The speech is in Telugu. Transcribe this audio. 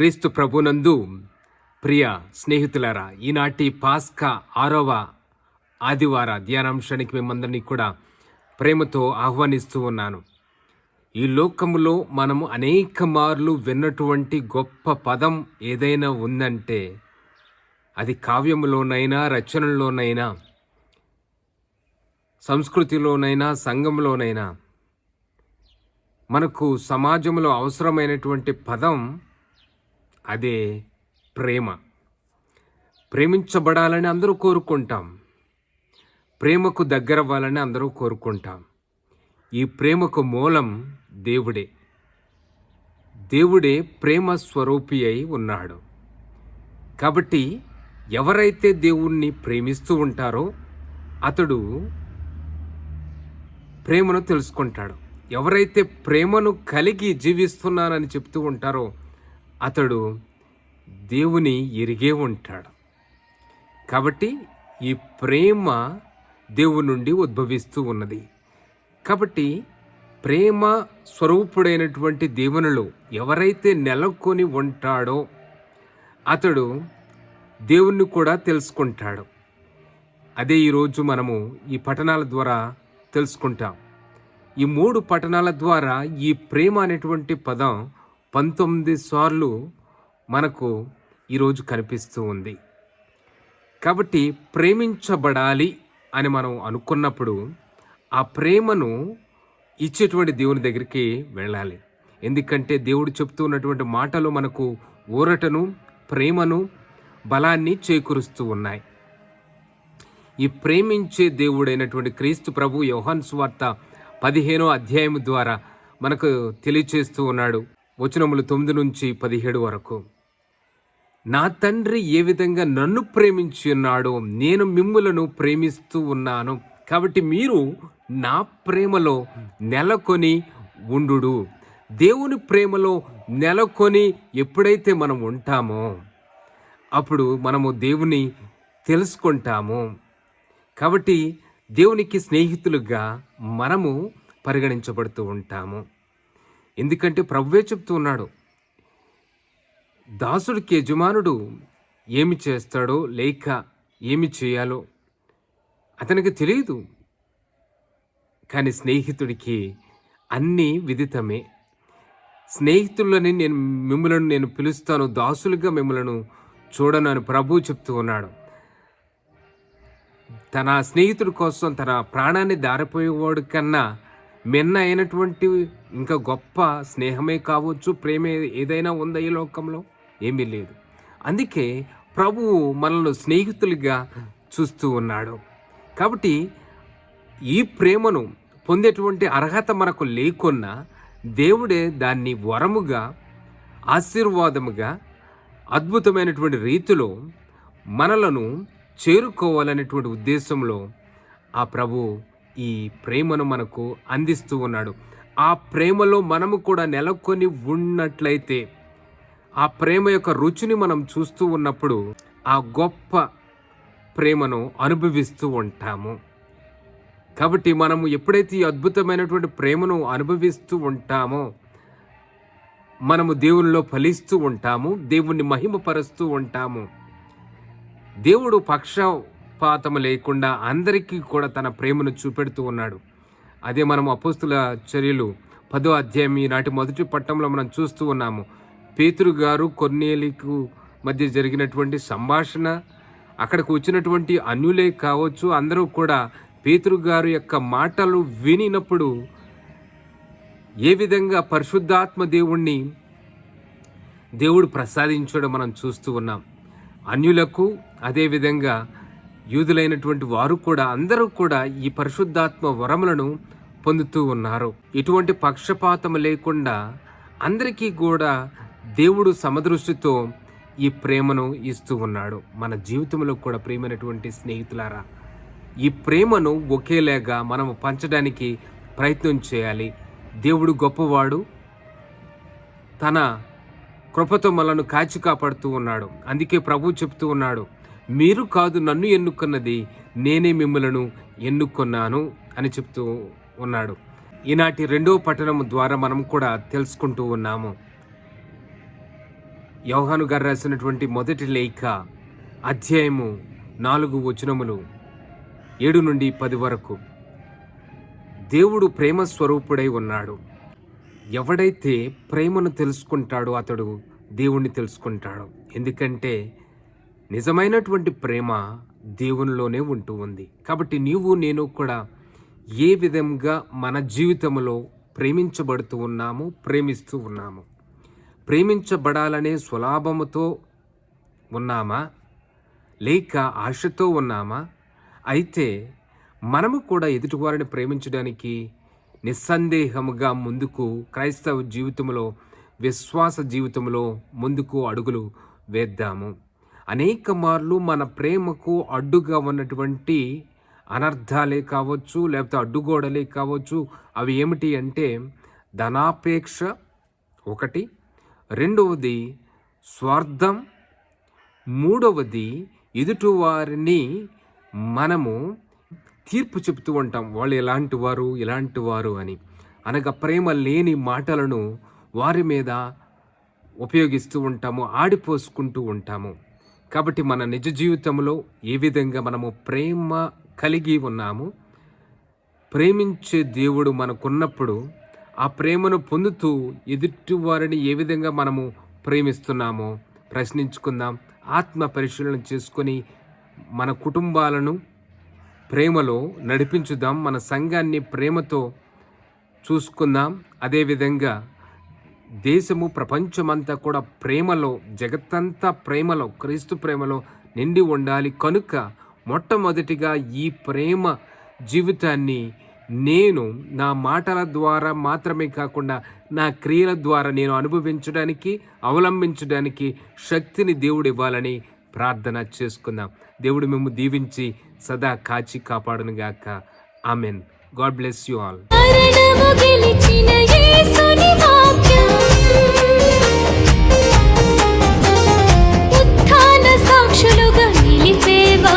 క్రీస్తు ప్రభునందు ప్రియ స్నేహితులారా ఈనాటి పాస్కా ఆరవ ఆదివార ధ్యానాంశానికి మిమ్మందరినీ కూడా ప్రేమతో ఆహ్వానిస్తూ ఉన్నాను. ఈ లోకములో మనము అనేక మార్లు విన్నటువంటి గొప్ప పదం ఏదైనా ఉందంటే అది కావ్యములోనైనా రచనలోనైనా సంస్కృతిలోనైనా సంఘంలోనైనా మనకు సమాజంలో అవసరమైనటువంటి పదం అదే ప్రేమ. ప్రేమించబడాలని అందరూ కోరుకుంటాం. ప్రేమకు దగ్గరవ్వాలని అందరూ కోరుకుంటాం. ఈ ప్రేమకు మూలం దేవుడే. దేవుడే ప్రేమ స్వరూపి అయి ఉన్నాడు. కాబట్టి ఎవరైతే దేవుణ్ణి ప్రేమిస్తూ ఉంటారో అతడు ప్రేమను తెలుసుకుంటాడు. ఎవరైతే ప్రేమను కలిగి జీవిస్తున్నానని చెప్తూ ఉంటారో అతడు దేవుని ఎరిగే ఉంటాడు. కాబట్టి ఈ ప్రేమ దేవుని నుండి ఉద్భవిస్తూ ఉన్నది. కాబట్టి ప్రేమ స్వరూపుడైనటువంటి దేవునిలో ఎవరైతే నెలకొని ఉంటాడో అతడు దేవుణ్ణి కూడా తెలుసుకుంటాడు. అదే ఈరోజు మనము ఈ పఠనాల ద్వారా తెలుసుకుంటాం. ఈ మూడు పఠనాల ద్వారా ఈ ప్రేమ అనేటువంటి పదం పంతొమ్మిది సార్లు మనకు ఈరోజు కనిపిస్తూ ఉంది. కాబట్టి ప్రేమించబడాలి అని మనం అనుకున్నప్పుడు ఆ ప్రేమను ఇచ్చేటువంటి దేవుని దగ్గరికి వెళ్ళాలి. ఎందుకంటే దేవుడు చెప్తూ ఉన్నటువంటి మాటలు మనకు ఊరటను ప్రేమను బలాన్ని చేకూరుస్తూ ఉన్నాయి. ఈ ప్రేమించే దేవుడైనటువంటి క్రీస్తు ప్రభు యోహాన్ స్వార్త పదిహేనో అధ్యాయం ద్వారా మనకు తెలియచేస్తూ ఉన్నాడు. వచనములు తొమ్మిది నుంచి పదిహేడు వరకు. నా తండ్రి ఏ విధంగా నన్ను ప్రేమించి ఉన్నాడో నేను మిమ్ములను ప్రేమిస్తూ ఉన్నాను. కాబట్టి మీరు నా ప్రేమలో నెలకొని ఉండు దేవుని ప్రేమలో నెలకొని ఎప్పుడైతే మనం ఉంటామో అప్పుడు మనము దేవుని తెలుసుకుంటాము. కాబట్టి దేవునికి స్నేహితులుగా మనము పరిగణించబడుతూ ఉంటాము. ఎందుకంటే ప్రభువే చెప్తూ ఉన్నాడు దాసుడికి యజమానుడు ఏమి చేస్తాడో లేక ఏమి చేయాలో అతనికి తెలియదు. కానీ స్నేహితుడికి అన్నీ విదితమే. స్నేహితులని నేను మిమ్మలను నేను పిలుస్తాను దాసులుగా మిమ్మలను చూడను అని ప్రభు చెప్తూ ఉన్నాడు. తన స్నేహితుడి కోసం తన ప్రాణాన్ని దారిపోయేవాడు కన్నా మిన్న అయినటువంటి ఇంకా గొప్ప స్నేహమే కావచ్చు ప్రేమే ఏదైనా ఉందా ఈ లోకంలో? ఏమీ లేదు. అందుకే ప్రభువు మనల్ని స్నేహితులుగా చూస్తూ ఉన్నాడు. కాబట్టి ఈ ప్రేమను పొందేటువంటి అర్హత మనకు లేకున్నా దేవుడే దాన్ని వరముగా ఆశీర్వాదముగా అద్భుతమైనటువంటి రీతిలో మనలను చేరుకోవాలనేటువంటి ఉద్దేశంలో ఆ ప్రభు ఈ ప్రేమను మనకు అందిస్తూ ఉన్నాడు. ఆ ప్రేమలో మనము కూడా నెలకొని ఉన్నట్లయితే ఆ ప్రేమ యొక్క రుచిని మనం చూస్తూ ఉన్నప్పుడు ఆ గొప్ప ప్రేమను అనుభవిస్తూ ఉంటాము. కాబట్టి మనము ఎప్పుడైతే ఈ అద్భుతమైనటువంటి ప్రేమను అనుభవిస్తూ ఉంటామో మనము దేవునిలో ఫలిస్తూ ఉంటాము దేవుణ్ణి మహిమపరుస్తూ ఉంటాము. దేవుడు పక్ష పక్షపాతం లేకుండా అందరికీ కూడా తన ప్రేమను చూపెడుతూ ఉన్నాడు. అదే మనం అపోస్తుల చర్యలు పదో అధ్యాయం ఈనాటి మొదటి పట్టంలో మనం చూస్తూ ఉన్నాము. పేతురు గారు కొన్నేలికు మధ్య జరిగినటువంటి సంభాషణ అక్కడికి వచ్చినటువంటి అన్యులే కావచ్చు అందరూ కూడా పేతురు గారు యొక్క మాటలు వినినప్పుడు ఏ విధంగా పరిశుద్ధాత్మ దేవుణ్ణి దేవుడు ప్రసాదించడం మనం చూస్తూ ఉన్నాం. అన్యులకు అదేవిధంగా యూదులైనటువంటి వారు కూడా అందరూ కూడా ఈ పరిశుద్ధాత్మ వరములను పొందుతూ ఉన్నారు. ఎటువంటి పక్షపాతం లేకుండా అందరికీ కూడా దేవుడు సమదృష్టితో ఈ ప్రేమను ఇస్తూ ఉన్నాడు. మన జీవితంలో కూడా ప్రేమైనటువంటి స్నేహితులారా ఈ ప్రేమను ఒకేలాగా మనము పంచడానికి ప్రయత్నం చేయాలి. దేవుడు గొప్పవాడు తన కృపతో మనను కాచి కాపాడుతూ ఉన్నాడు. అందుకే ప్రభు చెప్తూ ఉన్నాడు మీరు కాదు నన్ను ఎన్నుకున్నది నేనే మిమ్మలను ఎన్నుకున్నాను అని చెప్తూ ఉన్నాడు. ఈనాటి రెండవ పట్టణం ద్వారా మనం కూడా తెలుసుకుంటూ ఉన్నాము. యోహాను గారు రాసినటువంటి మొదటి లేఖ అధ్యాయము నాలుగు వచనములు ఏడు నుండి పది వరకు. దేవుడు ప్రేమ స్వరూపుడై ఉన్నాడు. ఎవడైతే ప్రేమను తెలుసుకుంటాడో అతడు దేవుణ్ణి తెలుసుకుంటాడు. ఎందుకంటే నిజమైనటువంటి ప్రేమ దేవునిలోనే ఉంటూ ఉంది. కాబట్టి నీవు నేను కూడా ఏ విధంగా మన జీవితంలో ప్రేమించబడుతూ ఉన్నాము ప్రేమిస్తూ ఉన్నాము. ప్రేమించబడాలనే స్వలాభముతో ఉన్నామా? లేక ఆశతో ఉన్నామా? అయితే మనము కూడా ఎదుటివారిని ప్రేమించడానికి నిస్సందేహముగా ముందుకు క్రైస్తవ జీవితంలో విశ్వాస జీవితంలో ముందుకు అడుగులు వేద్దాము. అనేక మార్లు మన ప్రేమకు అడ్డుగా ఉన్నటువంటి అనర్థాలే కావచ్చు లేకపోతే అడ్డుగోడలే కావచ్చు. అవి ఏమిటి అంటే ధనాపేక్ష ఒకటి రెండవది స్వార్థం మూడవది ఎదుటివారిని మనము తీర్పు చెప్తూ ఉంటాం. వాళ్ళు ఎలాంటి వారు ఇలాంటి వారు అని. అనగా ప్రేమ లేని మాటలను వారి మీద ఉపయోగిస్తూ ఉంటాము ఆడిపోసుకుంటూ ఉంటాము. కాబట్టి మన నిజ జీవితంలో ఏ విధంగా మనము ప్రేమ కలిగి ఉన్నాము ప్రేమించే దేవుడు మనకున్నప్పుడు ఆ ప్రేమను పొందుతూ ఎదుటి వారిని ఏ విధంగా మనము ప్రేమిస్తున్నామో ప్రశ్నించుకుందాం. ఆత్మ పరిశీలన చేసుకొని మన కుటుంబాలను ప్రేమలో నడిపించుదాం. మన సంఘాన్ని ప్రేమతో చూసుకుందాం. అదేవిధంగా దేశము ప్రపంచమంతా కూడా ప్రేమలో జగత్తంతా ప్రేమలో క్రీస్తు ప్రేమలో నిండి ఉండాలి. కనుక మొట్టమొదటిగా ఈ ప్రేమ జీవితాన్ని నేను నా మాటల ద్వారా మాత్రమే కాకుండా నా క్రియల ద్వారా నేను అనుభవించడానికి అవలంబించడానికి శక్తిని దేవుడు ఇవ్వాలని ప్రార్థన చేసుకుందాం. దేవుడు మేము దీవించి సదా కాచి కాపాడునుగాక amen. God bless you all. ఉత్థాన సాక్షులుగా నిలిపేవా?